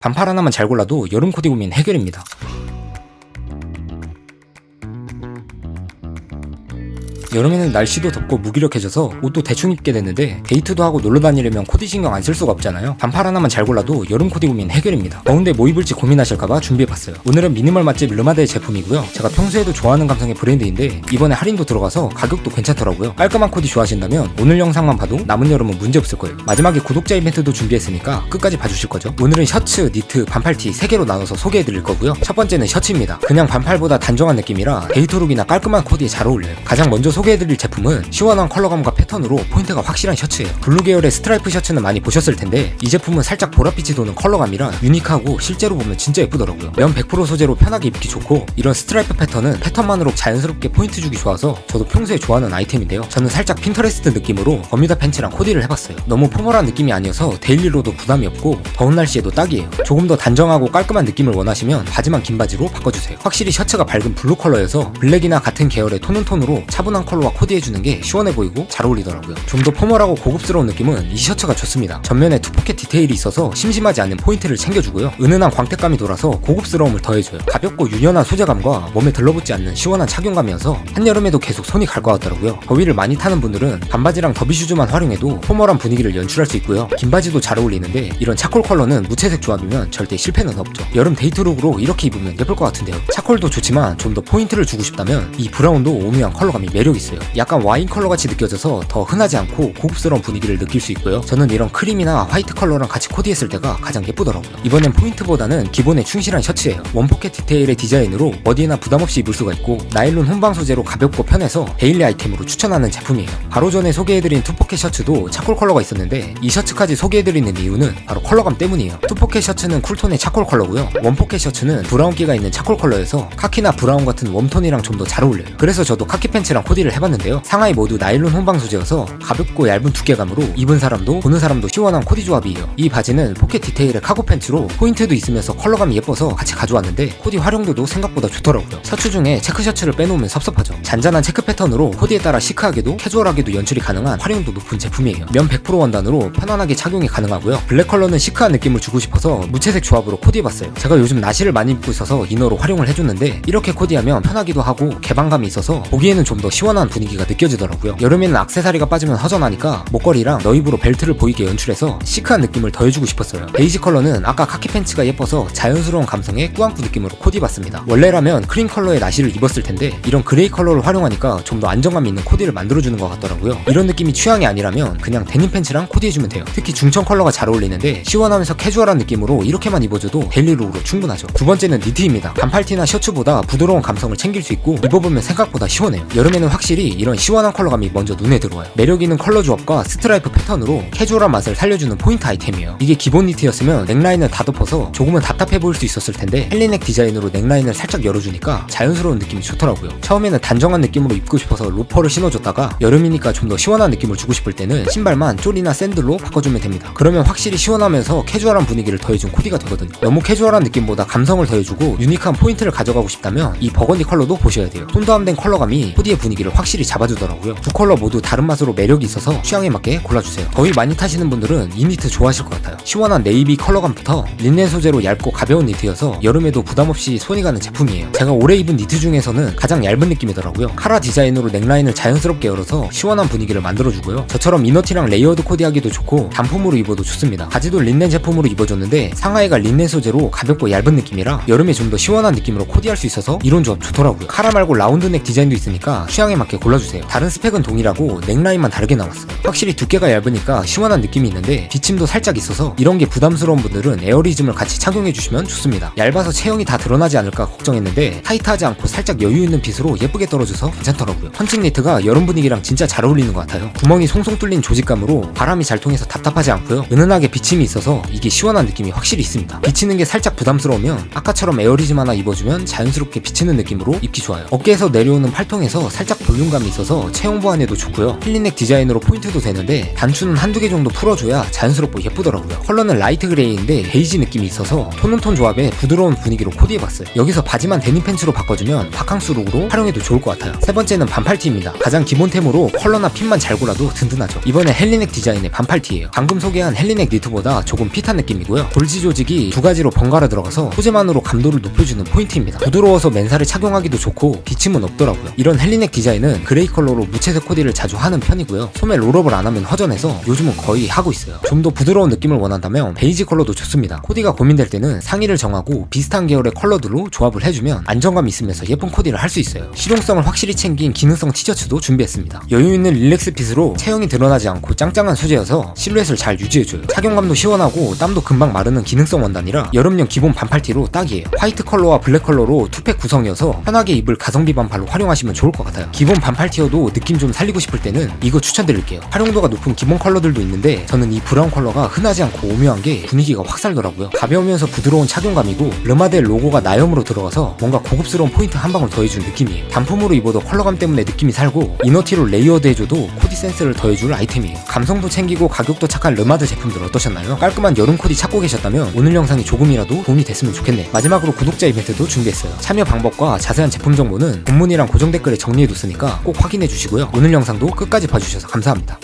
반팔 하나만 잘 골라도 여름 코디 고민 해결입니다. 여름에는 날씨도 덥고 무기력해져서 옷도 대충 입게 됐는데 데이트도 하고 놀러 다니려면 코디 신경 안 쓸 수가 없잖아요. 반팔 하나만 잘 골라도 여름 코디 고민 해결입니다. 더운데 뭐 입을지 고민하실까봐 준비해봤어요. 오늘은 미니멀 맛집 르마다의 제품이고요. 제가 평소에도 좋아하는 감성의 브랜드인데 이번에 할인도 들어가서 가격도 괜찮더라고요. 깔끔한 코디 좋아하신다면 오늘 영상만 봐도 남은 여름은 문제 없을 거예요. 마지막에 구독자 이벤트도 준비했으니까 끝까지 봐주실 거죠. 오늘은 셔츠, 니트, 반팔티 3개로 나눠서 소개해드릴 거고요. 첫 번째는 셔츠입니다. 그냥 반팔보다 단정한 느낌이라 데이트룩이나 깔끔한 코디에 잘 어울려요. 가장 먼저 소개해드릴 제품은 시원한 컬러감과 패턴으로 포인트가 확실한 셔츠예요. 블루 계열의 스트라이프 셔츠는 많이 보셨을 텐데 이 제품은 살짝 보랏빛이 도는 컬러감이라 유니크하고 실제로 보면 진짜 예쁘더라고요. 면 100% 소재로 편하게 입기 좋고 이런 스트라이프 패턴은 패턴만으로 자연스럽게 포인트 주기 좋아서 저도 평소에 좋아하는 아이템인데요. 저는 살짝 핀터레스트 느낌으로 버뮤다 팬츠랑 코디를 해봤어요. 너무 포멀한 느낌이 아니어서 데일리로도 부담이 없고 더운 날씨에도 딱이에요. 조금 더 단정하고 깔끔한 느낌을 원하시면 바지만 긴 바지로 바꿔주세요. 확실히 셔츠가 밝은 블루 컬러여서 블랙이나 같은 계열의 톤은 톤으로 차분한 컬러와 코디해주는 게 시원해 보이고 잘 어울리더라고요. 좀 더 포멀하고 고급스러운 느낌은 이 셔츠가 좋습니다. 전면에 투포켓 디테일이 있어서 심심하지 않는 포인트를 챙겨주고요. 은은한 광택감이 돌아서 고급스러움을 더해줘요. 가볍고 유연한 소재감과 몸에 들러붙지 않는 시원한 착용감이어서 한여름에도 계속 손이 갈 것 같더라고요. 더위를 많이 타는 분들은 반바지랑 더비 슈즈만 활용해도 포멀한 분위기를 연출할 수 있고요. 긴 바지도 잘 어울리는데 이런 차콜 컬러는 무채색 조합이면 절대 실패는 없죠. 여름 데이트룩으로 이렇게 입으면 예쁠 것 같은데요. 차콜도 좋지만 좀 더 포인트를 주고 싶다면 이 브라운도 오묘한 컬러감이 매력 있어요. 약간 와인 컬러 같이 느껴져서 더 흔하지 않고 고급스러운 분위기를 느낄 수 있고요. 저는 이런 크림이나 화이트 컬러랑 같이 코디했을 때가 가장 예쁘더라고요. 이번엔 포인트보다는 기본에 충실한 셔츠예요. 원포켓 디테일의 디자인으로 어디에나 부담 없이 입을 수가 있고 나일론 혼방 소재로 가볍고 편해서 데일리 아이템으로 추천하는 제품이에요. 바로 전에 소개해드린 투포켓 셔츠도 차콜 컬러가 있었는데 이 셔츠까지 소개해드리는 이유는 바로 컬러감 때문이에요. 투포켓 셔츠는 쿨톤의 차콜 컬러고요. 원포켓 셔츠는 브라운기가 있는 차콜 컬러여서 카키나 브라운 같은 웜톤이랑 좀 더 잘 어울려요. 그래서 저도 카키 팬츠랑 코디를 해봤는데요. 상하이 모두 나일론 혼방 소재여서 가볍고 얇은 두께감으로 입은 사람도 보는 사람도 시원한 코디 조합이에요. 이 바지는 포켓 디테일의 카고 팬츠로 포인트도 있으면서 컬러감이 예뻐서 같이 가져왔는데 코디 활용도도 생각보다 좋더라고요. 셔츠 중에 체크 셔츠를 빼놓으면 섭섭하죠. 잔잔한 체크 패턴으로 코디에 따라 시크하게도 캐주얼하게도 연출이 가능한 활용도 높은 제품이에요. 면 100% 원단으로 편안하게 착용이 가능하고요. 블랙 컬러는 시크한 느낌을 주고 싶어서 무채색 조합으로 코디해봤어요. 제가 요즘 나시를 많이 입고 있어서 이너로 활용을 해줬는데 이렇게 코디하면 편하기도 하고 개방감이 있어서 보기에는 좀 더 시원한 분위기가 느껴지더라고요. 여름에는 악세사리가 빠지면 허전하니까 목걸이랑 너입으로 벨트를 보이게 연출해서 시크한 느낌을 더해주고 싶었어요. 베이지 컬러는 아까 카키 팬츠가 예뻐서 자연스러운 감성의 꾸안꾸 느낌으로 코디해봤습니다. 원래라면 크림 컬러의 나시를 입었을 텐데 이런 그레이 컬러를 활용하니까 좀 더 안정감 있는 코디를 만들어주는 것 같더라고요. 이런 느낌이 취향이 아니라면 그냥 데님 팬츠랑 코디해주면 돼요. 특히 중청 컬러가 잘 어울리는데 시원하면서 캐주얼한 느낌으로 이렇게만 입어줘도 데일리룩으로 충분하죠. 두 번째는 니트입니다. 반팔티나 셔츠보다 부드러운 감성을 챙길 수 있고 입어보면 생각보다 시원해요. 여름에는 확실히 이런 시원한 컬러감이 먼저 눈에 들어와요. 매력 있는 컬러 조합과 스트라이프 패턴으로 캐주얼한 맛을 살려주는 포인트 아이템이에요. 이게 기본 니트였으면 넥라인을 다 덮어서 조금은 답답해 보일 수 있었을 텐데 헬리넥 디자인으로 넥라인을 살짝 열어주니까 자연스러운 느낌이 좋더라고요. 처음에는 단정한 느낌으로 입고 싶어서 로퍼를 신어줬다가 여름이니까 좀 더 시원한 느낌을 주고 싶을 때는 신발만 쫄이나 샌들로 바꿔주면 됩니다. 그러면 확실히 시원하면서 캐주얼한 분위기를 더해준 코디가 되거든요. 너무 캐주얼한 느낌보다 감성을 더해주고 유니크한 포인트를 가져가고 싶다면 이 버건디 컬러도 보셔야 돼요. 톤다운된 컬러감이 코디의 분위기를 확 실히 잡아주더라고요. 두 컬러 모두 다른 맛으로 매력이 있어서 취향에 맞게 골라주세요. 더위 많이 타시는 분들은 이 니트 좋아하실 것 같아요. 시원한 네이비 컬러감부터 린넨 소재로 얇고 가벼운 니트여서 여름에도 부담 없이 손이 가는 제품이에요. 제가 올해 입은 니트 중에서는 가장 얇은 느낌이더라고요. 카라 디자인으로 넥라인을 자연스럽게 열어서 시원한 분위기를 만들어주고요. 저처럼 이너티랑 레이어드 코디하기도 좋고 단품으로 입어도 좋습니다. 바지도 린넨 제품으로 입어줬는데 상하이가 린넨 소재로 가볍고 얇은 느낌이라 여름에 좀 더 시원한 느낌으로 코디할 수 있어서 이런 조합 좋더라고요. 카라 말고 라운드넥 디자인도 있으니까 취향에 맞게 골라주세요. 다른 스펙은 동일하고 넥라인만 다르게 나왔어요. 확실히 두께가 얇으니까 시원한 느낌이 있는데 비침도 살짝 있어서 이런 게 부담스러운 분들은 에어리즘을 같이 착용해주시면 좋습니다. 얇아서 체형이 다 드러나지 않을까 걱정했는데 타이트하지 않고 살짝 여유 있는 핏으로 예쁘게 떨어져서 괜찮더라고요. 펀칭 니트가 여름 분위기랑 진짜 잘 어울리는 것 같아요. 구멍이 송송 뚫린 조직감으로 바람이 잘 통해서 답답하지 않고요. 은은하게 비침이 있어서 이게 시원한 느낌이 확실히 있습니다. 비치는 게 살짝 부담스러우면 아까처럼 에어리즘 하나 입어주면 자연스럽게 비치는 느낌으로 입기 좋아요. 어깨에서 내려오는 팔통에서 살짝 볼륨감이 있어서 체형 보완에도 좋고요. 힐링넥 디자인으로 포인트도 되는데 단추는 한두 개 정도 풀어줘야 자연스럽고 예쁘더라고요. 컬러는 라이트 그레이인데 베이지 느낌이 있어서 톤온톤 조합에 부드러운 분위기로 코디해봤어요. 여기서 바지만 데님 팬츠로 바꿔주면 바캉스 룩으로 활용해도 좋을 것 같아요. 세 번째는 반팔티입니다. 가장 기본템으로 컬러나 핏만 잘 골라도 든든하죠. 이번에 헬리넥 디자인의 반팔티예요. 방금 소개한 헬리넥 니트보다 조금 핏한 느낌이고요. 골지 조직이 두 가지로 번갈아 들어가서 소재만으로 감도를 높여주는 포인트입니다. 부드러워서 맨살에 착용하기도 좋고 비침은 없더라고요. 이런 헬리넥 디자인 은 그레이 컬러로 무채색 코디를 자주 하는 편이고요. 소매 롤업을 안 하면 허전해서 요즘은 거의 하고 있어요. 좀 더 부드러운 느낌을 원한다면 베이지 컬러도 좋습니다. 코디가 고민될 때는 상의를 정하고 비슷한 계열의 컬러들로 조합을 해주면 안정감 있으면서 예쁜 코디를 할 수 있어요. 실용성을 확실히 챙긴 기능성 티셔츠도 준비했습니다. 여유 있는 릴렉스 핏으로 체형이 드러나지 않고 짱짱한 소재여서 실루엣을 잘 유지해줘요. 착용감도 시원하고 땀도 금방 마르는 기능성 원단이라 여름용 기본 반팔티로 딱이에요. 화이트 컬러와 블랙 컬러로 투팩 구성이어서 편하게 입을 가성비 반팔로 활용하시면 좋을 것 같아요. 기본 반팔티여도 느낌 좀 살리고 싶을 때는 이거 추천드릴게요. 활용도가 높은 기본 컬러들도 있는데 저는 이 브라운 컬러가 흔하지 않고 오묘한 게 분위기가 확 살더라고요. 가벼우면서 부드러운 착용감이고 르마델 로고가 나염으로 들어가서 뭔가 고급스러운 포인트 한 방울 더해준 느낌이에요. 단품으로 입어도 컬러감 때문에 느낌이 살고 이너티로 레이어드 해줘도 코디 센스를 더해줄 아이템이에요. 감성도 챙기고 가격도 착한 르마드 제품들 어떠셨나요? 깔끔한 여름 코디 찾고 계셨다면 오늘 영상이 조금이라도 도움이 됐으면 좋겠네. 마지막으로 구독자 이벤트도 준비했어요. 참여 방법과 자세한 제품 정보는 본문이랑 고정 댓글에 정리해뒀으니까 꼭 확인해 주시고요. 오늘 영상도 끝까지 봐주셔서 감사합니다.